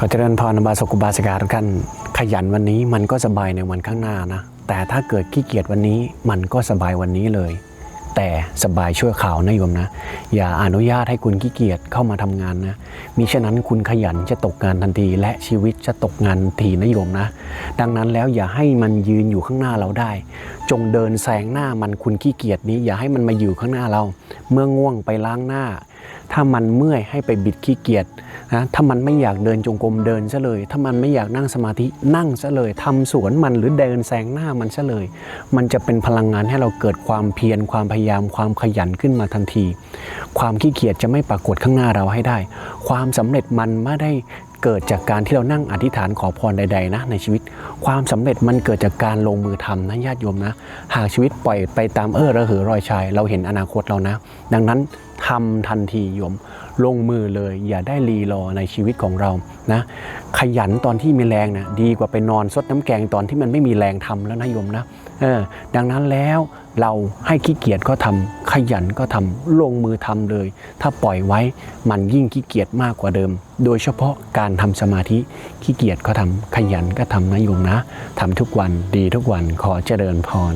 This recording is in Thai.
ก็เจริญพรบาสกุบาสกาทุกท่านขยันวันนี้มันก็สบายในวันข้างหน้านะ แต่ถ้าเกิดขี้เกียจวันนี้มันก็สบายวันนี้เลย แต่สบายชั่วข่าวนะโยมนะ อย่าอนุญาตให้คุณขี้เกียจเข้ามาทำงานนะมิฉะนั้นคุณขยันจะตกงานทันทีและชีวิตจะตกงานทันทีนะโยมนะ ดังนั้นแล้วอย่าให้มันยืนอยู่ข้างหน้าเราได้ จงเดินแซงหน้ามันคุณขี้เกียจนี้ อย่าให้มันมาอยู่ข้างหน้าเรา เมื่อง่วงไปล้างหน้า ถ้ามันเมื่อยให้ไปบิดขี้เกียจนะถ้ามันไม่อยากเดินจงกรมเดินซะเลย ถ้ามันไม่อยากนั่งสมาธินั่งซะเลยทำสวนมันหรือเดินแซงหน้ามันซะเลย มันจะเป็นพลังงานให้เราเกิดความเพียรความพยายามความขยันขึ้นมาทันที ความขี้เกียจจะไม่ปรากฏข้างหน้าเราให้ได้ ความสำเร็จมันไม่ได้ เกิดจากการที่เรานั่งอธิษฐานขอพรใด ๆ นะ ในชีวิต ความสำเร็จมันเกิดจากการลงมือทำนะญาติโยมนะ หากชีวิตปล่อยไปตามเออระเหอรอยชาย เราเห็นอนาคตเรานะ ดังนั้นทำทันทีโยม ลงมือเลยอย่าได้รีรอในชีวิตของเรานะขยันตอนที่มีแรงนะดีกว่าไปนอนซดน้ำแกงตอนที่มันไม่มีแรงทำแล้วนะโยมนะเออดังนั้นแล้วเราให้ขี้เกียจก็ทำขยันก็ทำลงมือทำเลย ถ้าปล่อยไว้มันยิ่งขี้เกียจมากกว่าเดิม โดยเฉพาะการทำสมาธิขี้เกียจก็ทำขยันก็ทำนะโยมนะทำทุกวันดีทุกวันขอเจริญพร